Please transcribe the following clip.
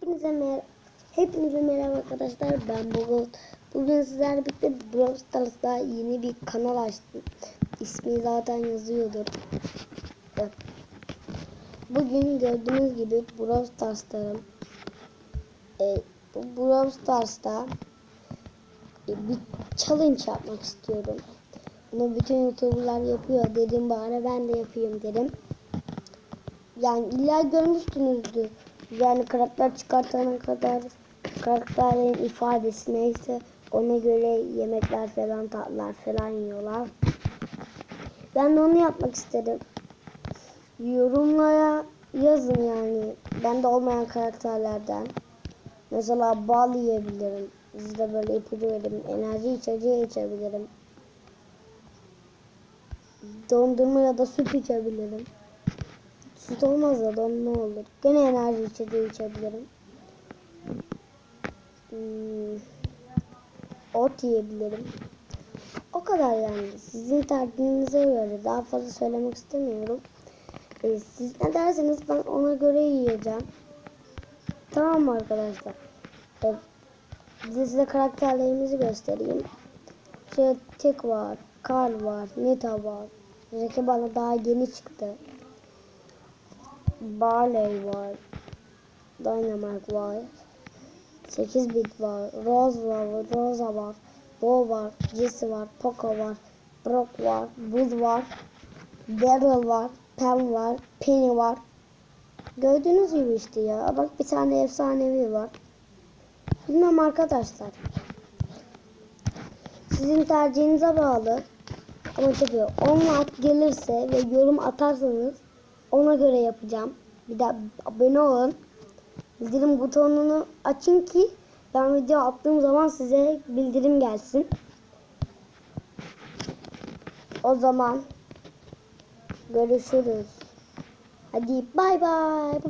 Hepinize mer Hepinize merhaba arkadaşlar. Ben Bulut. Bugün sizlerle birlikte Brawl Stars'ta yeni bir kanal açtım. İsmi zaten yazıyordur. Bugün gördüğünüz gibi Brawl Stars'tarım. E, Brawl Stars'ta e, bir challenge yapmak istiyorum. Bunu bütün YouTuber'lar yapıyor. Dedim bari ben de yapayım dedim. Yani illa görmüşsünüzdür. Yani karakter çıkartana kadar karakterin ifadesi neyse ona göre yemekler falan tatlılar falan yiyorlar. Ben de onu yapmak istedim. Yorumlara yazın yani. Bende olmayan karakterlerden. Mesela bal yiyebilirim. Size böyle ipucu veririm. Enerji içeceği içebilirim. Dondurma ya da süt içebilirim. Süt olmaz da don ne olur. Gene enerji içeceği içebilirim. Hmm, ot yiyebilirim. O kadar yani. Sizin tercihinize göre daha fazla söylemek istemiyorum. Ee, siz ne derseniz ben ona göre yiyeceğim. Tamam arkadaşlar? Ee, size, karakterlerimizi göstereyim. Şöyle tek var, Karl var, Nita var. Reki bana daha yeni çıktı. Barley var. Dynamite var. 8 bit var. Rose var. Rosa var. Bo var. Jesse var. Poco var. Brock var. Buz var. Daryl var. Pam var. Penny var. Gördüğünüz gibi işte ya. Bak bir tane efsanevi var. Bilmem arkadaşlar. Sizin tercihinize bağlı. Ama tabii 10 like gelirse ve yorum atarsanız ona göre yapacağım. Bir de abone olun. Bildirim butonunu açın ki ben video attığım zaman size bildirim gelsin. O zaman görüşürüz. Hadi bay bay.